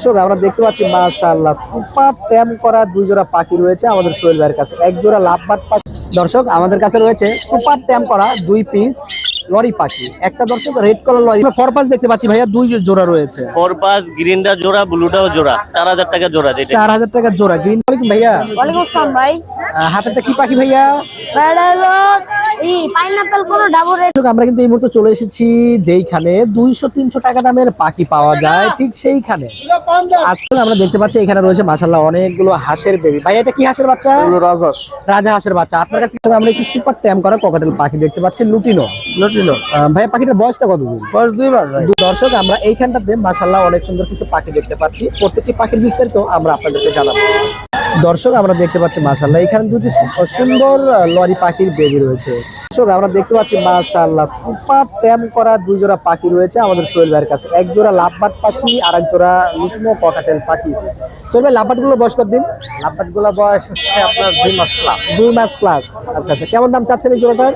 দর্শক আমরা দেখতে পাচ্ছি মাশাআল্লাহ সুপার ট্যাম করা দুই জোড়া পাখি রয়েছে আমাদের সোহেল ভাইয়ের কাছে। এক জোড়া লাভবাট পাখি। দর্শক আমাদের কাছে রয়েছে সুপার ট্যাম করা দুই পিস লরি পাখি। একটা দর্শক রেড কালার লরি। ফরপাস দেখতে পাচ্ছি ভাইয়া দুই জোড়া রয়েছে। ফোর পাস গ্রিনটা জোড়া ব্লুটাও জোড়া। চার হাজার টাকা জোড়া যেটা। চার হাজার টাকার জোড়া। গ্রিন ভাইয়া ওয়ালাইকুম আসসালাম ভাই। হাতেরটা কি পাখি ভাইয়া? এটা হলো ই পাইনাপেল কোনো ডাবল রেড আমরা কিন্তু এই মুহূর্তে চলে এসেছি যেইখানে দুইশো তিনশো টাকা দামের পাখি পাওয়া যায় ঠিক সেইখানে। আজকে আমরা দেখতে পাচ্ছি এখানে রয়েছে অনেকগুলো হাঁসের বেবি ভাই এটা কি হাঁসের বাচ্চা? রাজহাঁস। রাজা হাঁসের বাচ্চা। আপনার কাছে আমরা সুপার ট্যাম করা ককাটেল পাখি দেখতে পাচ্ছি লুটিনো। লটিনো। ভাই পাখিটার বয়সটা কতদিন? বয়স দুইবার ভাই। দর্শক আমরা এইখানটাতে মাসাল্লাহ অনেক সুন্দর কিছু পাখি দেখতে পাচ্ছি। প্রত্যেকটি পাখির বিস্তারিত আমরা আপনাদেরকে জানাব। দর্শক আমরা দেখতে পাচ্ছি মাসাল্লাহ এখানে দুটি সুন্দর লরি পাখির বেবি রয়েছে। দর্শক আমরা দেখতে পাচ্ছি মাসাল্লাহ সুপার ট্যাম করা দুই জোড়া পাখি রয়েছে আমাদের সোহেল ভাইয়ের কাছে। এক জোড়া লাভবাট পাখি আর এক জোড়া লুটিনো ককাটেল পাখি। সোহেল ভাই লাভবাটগুলো বয়স কতদিন লাভবাটগুলা বয়স হচ্ছে আপনার দুই মাস প্লাস দুই মাস প্লাস আচ্ছা আচ্ছা কেমন দাম চাচ্ছেন এই জোড়াটার?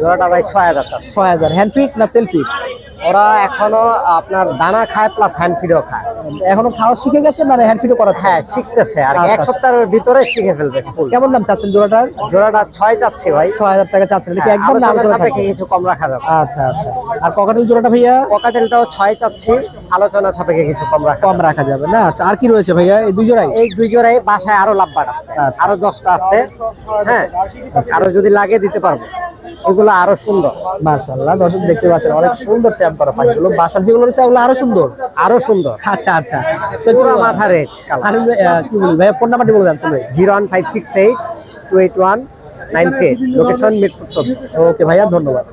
জোড়াটা ভাই ছয় হাজার টাকা ছয় হাজার। হ্যান্ড ফিট না সেলফি ওরা এখনও আপনার দানা খায় প্লাস হ্যান্ড ফিডও খায়। এখনও খাওয়া শিখে গেছে মানে হ্যান্ড ফিটও করাচ্ছে? হ্যাঁ শিখতেছে। আর আচ্ছা, এক সপ্তাহের ভিতরে শিখে ফেলবে কেমন দাম চাচ্ছেন জোড়াটার? জোড়াটা ছয় চাচ্ছি ভাই। ছয় হাজার টাকা চাচ্ছেন এটা একদম হ্যাঁ, আলোচনা আলোচনা সাপেক্ষে কিছু কম রাখা যাবে। আচ্ছা আচ্ছা। আর ককাটেল জোড়াটা ভাইয়া? পকাটেলটাও ছয় চাচ্ছি আলোচনা সাপেক্ষে কিছু কম রাখা কম রাখা যাবে না? আচ্ছা আর কি রয়েছে ভাইয়া এই দুই জোড়াই এই দুই জোড়াই বাসায় আরও লাভবাট আছে। আচ্ছা। আরও দশটা আছে। হ্যাঁ আরও যদি লাগে দিতে পারব। ওগুলো আরও সুন্দর। মাশাআল্লাহ দর্শক দেখতে পাচ্ছেন অনেক সুন্দর ট্যাম্প করা পাখিগুলো। বাসার যেগুলো রয়েছে ওগুলো আরও সুন্দর? আরও সুন্দর। আচ্ছা আচ্ছা। তো পুরো কি- মাথা রেট আর কি বলি ভাইয়া ফোন নাম্বারটি বলে যাচ্ছেন ভাই zero one five six eight two eight one nine three location Mirpur চোদ্দ। ওকে ভাইয়া ধন্যবাদ।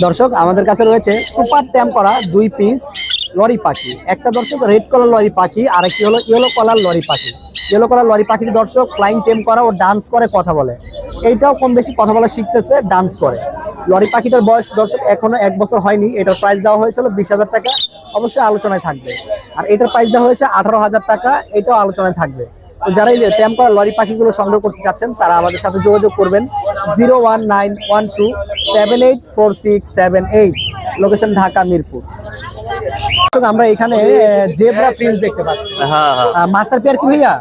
দর্শক আমাদের কাছে রয়েছে সুপার ট্যাম্প করা দুই পিস লরি পাখি। একটা দর্শক রেড কালার লরি পাখি আর একটি হলো ইয়েলো কালার লরি পাখি। ইয়েলো কালার লরি পাখির দর্শক ফ্লাইং টেম করা ও ডান্স করে কথা বলে। এইটাও কম বেশি কথা বলা শিখতেছে ডান্স করে। লরি পাখিটার বয়স দর্শক এখনও এক বছর হয়নি এটার প্রাইস দেওয়া হয়েছিল বিশ হাজার টাকা অবশ্যই আলোচনায় থাকবে। আর এটার প্রাইস দেওয়া হয়েছে আঠারো হাজার টাকা এটাও আলোচনায় থাকবে। তো যারা এই ট্যাম্প করা লরি পাখিগুলো সংগ্রহ করতে চাচ্ছেন তারা আমাদের সাথে যোগাযোগ করবেন। Zero one nine one two seven eight four six seven eight location Dhaka Mirpur. আমরা এখানে জেব্রা প্রিন্স দেখতে পাচ্ছি। হ্যাঁ হ্যাঁ। মাস্টার পেয়ার কি ভাইয়া?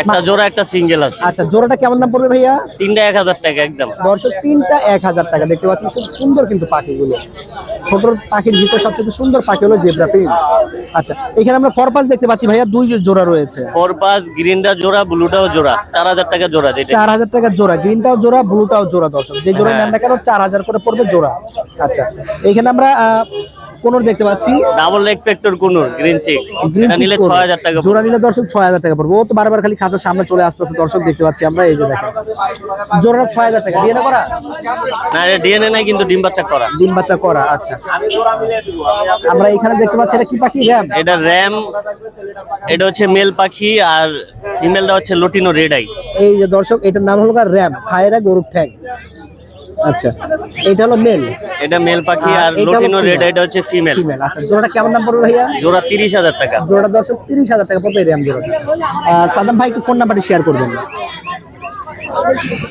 একটা জোড়া একটা সিঙ্গেল আছে। আচ্ছা জোড়াটা কেমন দাম পড়বে ভাইয়া? তিনটা এক হাজার টাকা একদম। দর্শক তিনটা এক হাজার টাকা। দেখতে পাচ্ছেন খুব সুন্দর কিন্তু পাখিগুলো। ছোট পাখির ভিতরে সবচেয়ে সুন্দর পাখি হলো জেব্রা প্রিন্স আচ্ছা এখানে আমরা ফরপাস দেখতে পাচ্ছি ভাইয়া দুই জোড়া রয়েছে। ফোর পাস গ্রিনটা জোড়া ব্লুটাও জোড়া। চার হাজার টাকা জোড়া চার হাজার টাকা জোড়া গ্রিনটাও জোড়া ব্লুটাও জোড়া দর্শক। যে জোড়া হ্যাঁ। নেন না কেন চার হাজার করে পড়বে জোড়া। আচ্ছা এখানে আমরা কোন দেখতে পাচ্ছি। Double leg factor conure green cheek নিলে ছয় হাজার টাকা জোড়া নিলে দর্শক ছয় হাজার টাকা পড়বে। ও তো বারবার খালি খাঁচার সামনে চলে আসতেছে দর্শক দেখতে পাচ্ছি আমরা এই যে দেখেন। ছয় হাজার টাকা। দিয়ে করা? না এটা ডিএনএ নাই কিন্তু ডিম বাচ্চা করা। ডিম বাচ্চা করা আচ্ছা। আমরা এখানে দেখতে পাচ্ছি এটা কি পাখি র্যাম? এটা র্যাম এটা হচ্ছে মেল পাখি আর ফিমেলটা হচ্ছে লটিনো রেড আই। এই যে দর্শক এটার নাম হলো র্যাম খায়রা গরুর ঠ্যাং। আচ্ছা এটা হলো মেল এটা মেল পাখি আর আর এটা লটিনো রেড এটা হচ্ছে ফিমেল ফিমেল আচ্ছা জোড়াটা কেমন দাম পড়বে ভাইয়া? জোড়া তিরিশ হাজার টাকা। জোড়া দর্শক তিরিশ হাজার টাকা পড়বে র্যাম জোড়া সাদাম ভাই ফোন নাম্বারটি শেয়ার করবেন।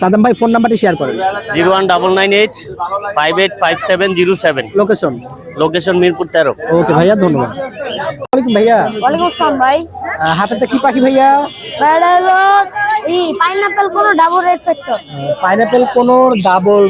সাদাম ভাই ফোন নাম্বারটি শেয়ার করেন। Zero one double nine eight five eight five seven zero seven. Location location Mirpur তেরো। ওকে ভাইয়া ধন্যবাদ। ওয়ালাইকুম ভাইয়া। ওয়ালাইকুম আসসালাম ভাই। আহ, হাতেরটা কি পাখি ভাইয়া? এটা পাইনাপল কোন ডাবল রেড ফ্যাক্টর কোন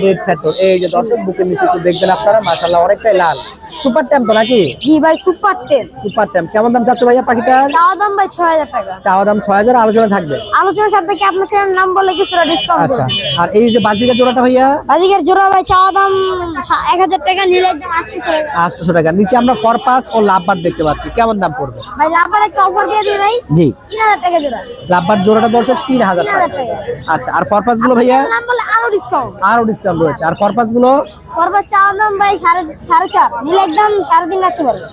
রেড ফ্যাক্টর এই যে দর্শক, বুকের নিচে একটু দেখবেন আপনারা, মাশাআল্লাহ, অনেকটাই লাল। সুপার ট্যাম্প তো নাকি? জি ভাই সুপার টেন সুপার ট্যাম্প কেমন দাম চাচ্ছ ভাইয়া পাখিটার? চাওয়া দাম ভাই ছয় হাজার টাকা। চাওয়া দাম ছয় হাজার আলোচনা থাকবে। আলোচনা সাপেক্ষে আপনার চ্যানেল নাম বলে কিছুটা ডিসকাউন্ট আচ্ছা। আর এই যে জোড়াটা ভাইয়া? বাজিকের জোড়া ভাই চাওয়া দাম সা- এক হাজার টাকা নিলে একদম আটশো টাকা। টাকা। নিচে আমরা ফরপাস ও লাভবার দেখতে পাচ্ছি। কেমন দাম পড়বে? ভাই লাভার একটা অফার দিয়ে দিই ভাই। জি। তিন হাজার টাকা জোড়া। লাভবার জোড়াটা দর্শক তিন হাজার টাকা। আচ্ছা আর ফরপাসগুলো ভাইয়া নাম বলে আরও ডিসকাউন্ট আরও ডিসকাউন্ট রয়েছে। আর ফরপাসগুলো পরপর চাওয়া দাম ভাই সাড়ে সাড়ে চার। নিলে একদম সাড়ে তিন রাখতে পারবে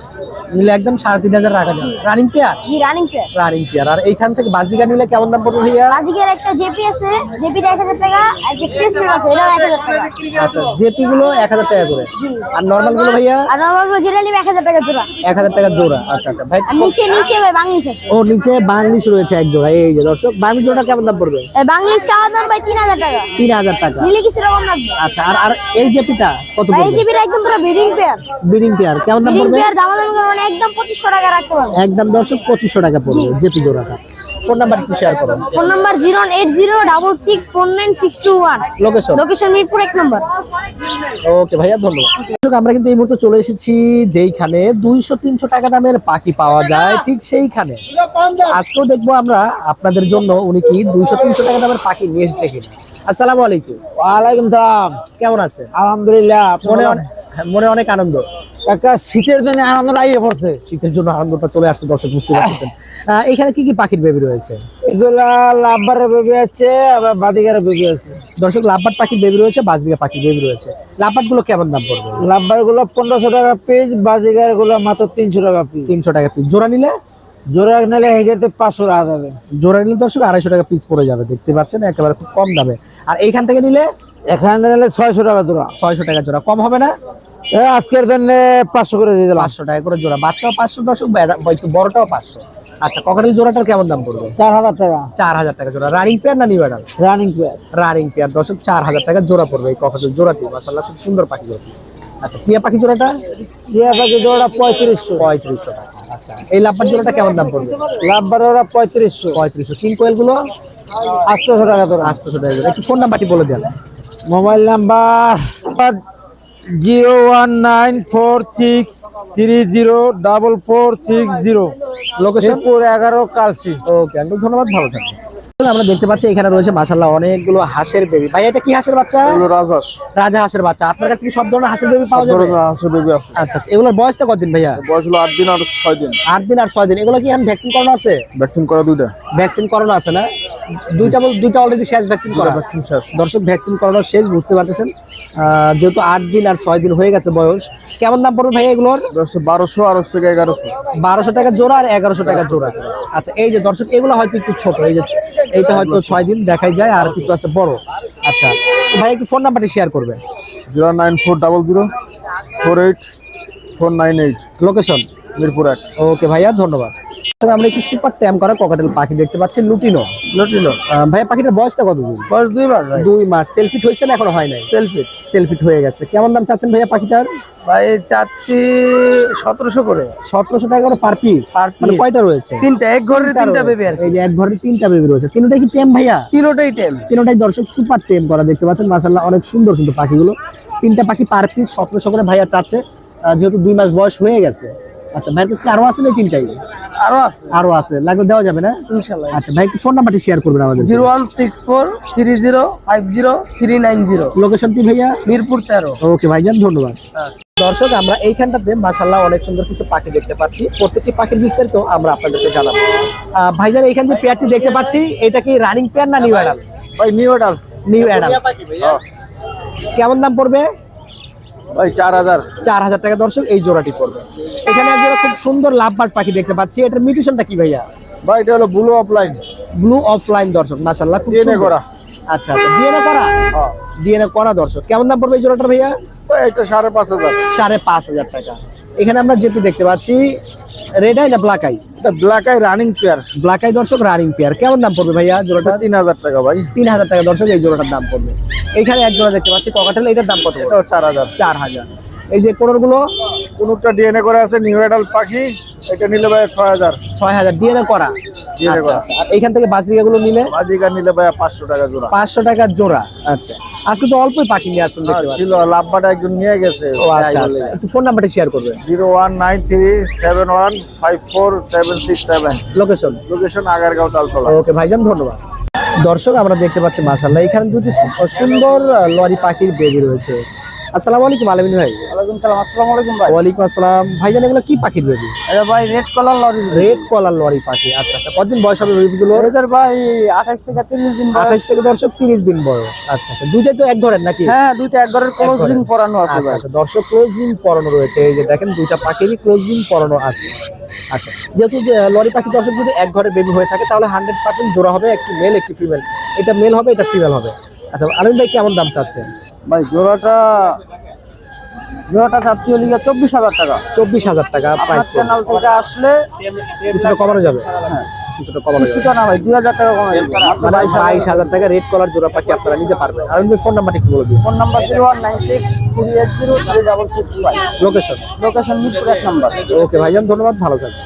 নিলে। একদম সাড়ে তিন হাজার রাখা যাবে। রানিং পেয়ার জি রানিং পেয়ার রানিং পেয়ার আর এইখান থেকে বাজরিকা নিলে কেমন দাম পড়বে ভাইয়া? বাজিকের একটা জেপি আছে। জেপিটা এক হাজার টাকা আর যে টেস্ট আছে এটাও এক হাজার টাকা। আচ্ছা জেপি গুলো এক হাজার টাকা করে। জি। আর নর্মালগুলো ভাইয়া? আর নর্মাল যেটা নিবে এক হাজার টাকা জোড়া। এক হাজার টাকা জোড়া। আচ্ছা আচ্ছা ভাই। নিচে নিচে ভাই বাংলিশ আছে। ও নিচে বাংলিশ রয়েছে এক জোড়া। এই যে দর্শক বাংলিশ জোড়া কেমন দাম পড়বে? বাংলিশ চাওয়া দাম ভাই তিন হাজার টাকা। তিন হাজার টাকা। নিলে কিছু রকম লাগবে। আচ্ছা আর আর এই জেপিটা কত এই একদম পুরো ব্রিডিং পেয়ার বিডিং পেয়ার কেমন দাম পড়বে? পেয়ার দাম দাম একদম পঁচিশশো টাকা রাখতে পারব। একদম দর্শক পঁচিশশো টাকা পড়বে জেপি জোড়াটা। ফোন নাম্বার একটু শেয়ার করুন phone number zero eight zero double six four nine six two one location location Mirpur এক নম্বর। ওকে ভাইয়া ধন্যবাদ। আমরা কিন্তু এই মুহূর্তে চলে এসেছি যেইখানে দুইশো তিনশো টাকা দামের পাখি পাওয়া যায় ঠিক সেইখানে। আজকেও দেখব আমরা আপনাদের জন্য উনি কি দুইশো তিনশো টাকা দামের পাখি নিয়ে এসেছে কিনা। আসসালামু আলাইকুম। ওয়ালাইকুম সালাম। কেমন আছে আলহামদুলিল্লাহ মনে অনেক মনে অনেক আনন্দ। একটা শীতের দিনে আনন্দ পড়ছে। শীতের জন্য আনন্দটা চলে আসছে দর্শক বুঝতে পারতেছেন। আহ, এখানে কি কি পাখির বেবি রয়েছে? এগুলা লাভবারের বেবি আছে আবার বাদিকারের বেবি আছে। দর্শক লাভবাট পাখির বেবি রয়েছে বাজরিকা পাখির বেবি রয়েছে। লাভবাটগুলো কেমন দাম পড়বে? লাভবারগুলো পনেরোশো টাকা পিস বাজিকারগুলো মাত্র তিনশো টাকা পিস তিনশো টাকা পিস জোড়া নিলে? জোড়া নিলে হেগেতে পাঁচশো টাকা যাবে। জোড়া নিলে দর্শক আড়াইশো টাকা পিস পড়ে যাবে দেখতে পাচ্ছেন একেবারে খুব কম দামে। আর এইখান থেকে নিলে? এখানে নিলে ছয়শো টাকা জোড়া। ছয়শো টাকা জোড়া। কম হবে না? আজকের জন্য পাঁচশো করে দিয়ে দিলাম। পাঁচশো টাকা করে জোড়া। বাচ্চাও পাঁচশো বেড়া- একটু বড়টাও পাঁচশো। আচ্ছা ককাটেল জোড়াটার কেমন দাম পড়বে? চার হাজার টাকা। চার হাজার টাকা জোড়া। রানিং পেয়ার না new adult running pair. Running pair দর্শক চার হাজার টাকা জোড়া পড়বে এই ককাটেল জোড়াটি। মাসাল্লাহ খুব সুন্দর পাখি জোড়াটি। আচ্ছা টিয়া পাখি জোড়াটা? টিয়া পাখি জোড়া পঁয়ত্রিশশো। পঁয়ত্রিশশো টাকা। আচ্ছা এই লাভবার জোড়াটা কেমন দাম পড়বে? লাভবার জোড়া পঁয়ত্রিশশো। পঁয়ত্রিশশো। তিন কোয়েলগুলো আটশোশো টাকা জোড়া আটশোশো টাকা একটু ফোন নাম্বারটি বলে দেন। Mobile number zero one nine four six three zero double four six zero. Location এগারো কালসি ওকে আঙ্কেল ধন্যবাদ ভালো থাকবেন। আমরা দেখতে পাচ্ছি এখানে রয়েছে মাশাল্লাহ অনেকগুলো হাঁসের বেবি। ভাই এটা কি হাঁসের বাচ্চা? রাজহাঁস। রাজা হাঁসের বাচ্চা। আপনার কাছে কি সব ধরনের হাঁসের বেবি পাওয়া যাবে? হাঁসের বেবি আছে। আচ্ছা আচ্ছা। এগুলোর বয়সটা কতদিন ভাইয়া? বয়স হলো আট দিন আর ছয় দিন। আট দিন আর ছয় দিন। এগুলো কি এখন ভ্যাকসিন করানো আছে? ভ্যাকসিন করা দুইটা। ভ্যাকসিন করানো আছে না? দুইটা বল- দুইটা অলরেডি শেষ ভ্যাকসিন করা। ভ্যাকসিন শেষ। দর্শক ভ্যাকসিন করানো শেষ বুঝতে পারতেছেন। যেহেতু আট দিন আর ছয় দিন হয়ে গেছে বয়স কেমন দাম পড়বে ভাইয়া এগুলোর? বারোশো আর হচ্ছে এগারোশো। বারোশো টাকা জোড়া আর এগারোশো টাকা জোড়া। আচ্ছা এই যে দর্শক এগুলো হয়তো একটু ছোট এই যে এইটা হয়তো ছয় দিন দেখাই যায় আর কিছু আছে বড়। আচ্ছা ভাই একটু ফোন নাম্বারটি শেয়ার করবেন। Zero nine four double zero four eight four nine eight. Location Mirpur এক। ওকে ভাইয়া ধন্যবাদ। তবে আমরা একটি সুপার ট্যাম করা ককাটেল পাখি দেখতে পাচ্ছি লুটিনো। লুটিনো। ভাইয়া পাখিটার বয়সটা কত দিন? বয়স দুই মাস দুই মাস। সেলফিট হয়েছে না এখনও হয় নাই? সেলফিট সেলফিট হয়ে গেছে। কেমন দাম চাচ্ছেন ভাইয়া পাখিটার? ভাই চাচ্ছি সতেরোশো করে। সতেরোশো টাকা করে পার পিস মানে কয়টা রয়েছে? তিনটা এক ঘরের তিনটা বেবি আর এই যে এক ঘরের তিনটা বেবি রয়েছে। তিনটাই কি টেম ভাইয়া? তিনোটাই টেম তিনটাই দর্শক সুপার টেম করা দেখতে পাচ্ছেন। মাসাল্লাহ অনেক সুন্দর কিন্তু পাখিগুলো। তিনটা পাখি পার পিস সতেরোশো করে ভাইয়া চাচ্ছে। যেহেতু দুই মাস বয়স হয়ে গেছে। আচ্ছা ভাইয়ের কাছে আরও আছে না তিনটাই? আরও আছে। আরও আছে। লাগলে দেওয়া যাবে না? ইনশাল্লাহ আচ্ছা ভাই ফোন নাম্বারটি শেয়ার করবেন আমাদের zero one six four three zero five zero three nine zero. লোকেশনটি ভাইয়া? মিরপুর তেরো। ওকে ভাইজান ধন্যবাদ। দর্শক আমরা এইখানটাতে মাসাল্লাহ অনেক সুন্দর কিছু পাখি দেখতে পাচ্ছি। প্রত্যেকটি পাখির বিস্তারিত আমরা আপনাদেরকে জানাব। ভাইজান এইখান যে পেয়ারটি দেখতে পাচ্ছি এটা কি রানিং পেয়ার না নিউ অ্যাডাল ভাই নিউ এডাল নিউ অ্যাডাল কেমন দাম পড়বে? ভাই চার হাজার। চার হাজার টাকা দর্শক এই জোড়াটি পড়বে। এখানে একজোড়া খুব সুন্দর লাভবার্ড পাখি দেখতে পাচ্ছি। এটার মিউটেশনটা কি ভাইয়া? ভাই এটা হলো ব্লু অফলাইন ব্লু অফলাইন দর্শক মাসাল্লাহ খুব সুন্দর। আচ্ছা আচ্ছা। ডিএনএ করা? হ্যাঁ। ডিএনএ করা দর্শক। কেমন দাম পড়বে এই জোড়াটার ভাইয়া? ভাই এটা সাড়ে পাঁচ হাজার। সাড়ে পাঁচ হাজার টাকা। এখানে আমরা যেহেতু দেখতে পাচ্ছি রেড আই না black eye black eye running pair black eye দর্শক রানিং পেয়ার কেমন দাম পড়বে ভাইয়া জোড়াটা তিন হাজার টাকা ভাই। তিন হাজার টাকা দর্শক এই জোড়াটার দাম পড়বে। এখানে এক জোড়া দেখতে পাচ্ছি ককাটেল এটার দাম কত চার হাজার। চার হাজার। এই যে কোনোরগুলো কোনোটা ডিএনএ করে আছে? নিউ এডাল পাখি। এটা নিলে ভাই ছয় হাজার। ছয় হাজার। ডিএনএ করা? আচ্ছা এখান থেকে বাজরিকা গুলো নিলে? বাজিকা নিলে ভাই পাঁচশো টাকা জোড়া। পাঁচশো টাকা জোড়া আচ্ছা। আজকে তো অল্পই পাখি নিয়ে আসছেন ছিল লাভবাটা একজন নিয়ে গেছে ও আচ্ছা আচ্ছা। একটু ফোন নাম্বারটা শেয়ার করবেন। Zero one nine three seven one five four seven six seven. Location location Agargaon Taltola okay ভাইজান ধন্যবাদ। দর্শক আমরা দেখতে পাচ্ছি মাসাল্লাহ এখানে দুটি সুন্দর লরি পাখির বেবি রয়েছে। আসসালামু আলাইকুম আলমিন ভাই। ওয়ালাইকুম সালাম আসসালামু আলাইকুম ভাই। ওয়ালাইকুম আসসালাম। ভাইজান এগুলো কি পাখির বেবি এটা ভাই red collar lory red collar lory পাখি। আচ্ছা আচ্ছা কতদিন বয়স হবে বেবিগুলো এদের ভাই আঠাশ থেকে তিরিশ দিন বয়স। আঠাশ থেকে দর্শক তিরিশ দিন বয়স। আচ্ছা আচ্ছা দুইটাই তো এক ঘরের নাকি? হ্যাঁ দুইটা এক ঘরের ক্লোজিং পরানো আছে আচ্ছা ভাই। আচ্ছা দর্শক ক্লোজিং পরানো রয়েছে। এই যে দেখেন দুইটা পাখিরই ক্লোজিং পরানো আছে। আচ্ছা যেহেতু লরি পাখি দর্শক যদি এক ঘরে বেবি হয়ে থাকে তাহলে হান্ড্রেড পার্সেন্ট জোড়া হবে একটি মেল একটি ফিমেল এটা মেল হবে এটা ফিমেল হবে। আচ্ছা আলমিন ভাই কেমন দাম চাচ্ছেন? ভাই জোড়াটা জোড়াটা চাচ্ছি হলি চব্বিশ হাজার টাকা। চব্বিশ হাজার টাকা প্রাইস চ্যানেল থেকে আসলে কিছুটা কমানো যাবে? কিছুটা কমানো কিছুটা না ভাই দুই হাজার টাকা কমে যাবে। বাইশ হাজার টাকা রেড কলার জোড়া পাখি আপনারা নিতে পারবেন। আর ফোন নাম্বারটি একটু বলে দিন phone number zero one nine six three eight zero three double six five location location Mirpur এক নাম্বার। ওকে ভাইজান ধন্যবাদ ভালো থাকবেন।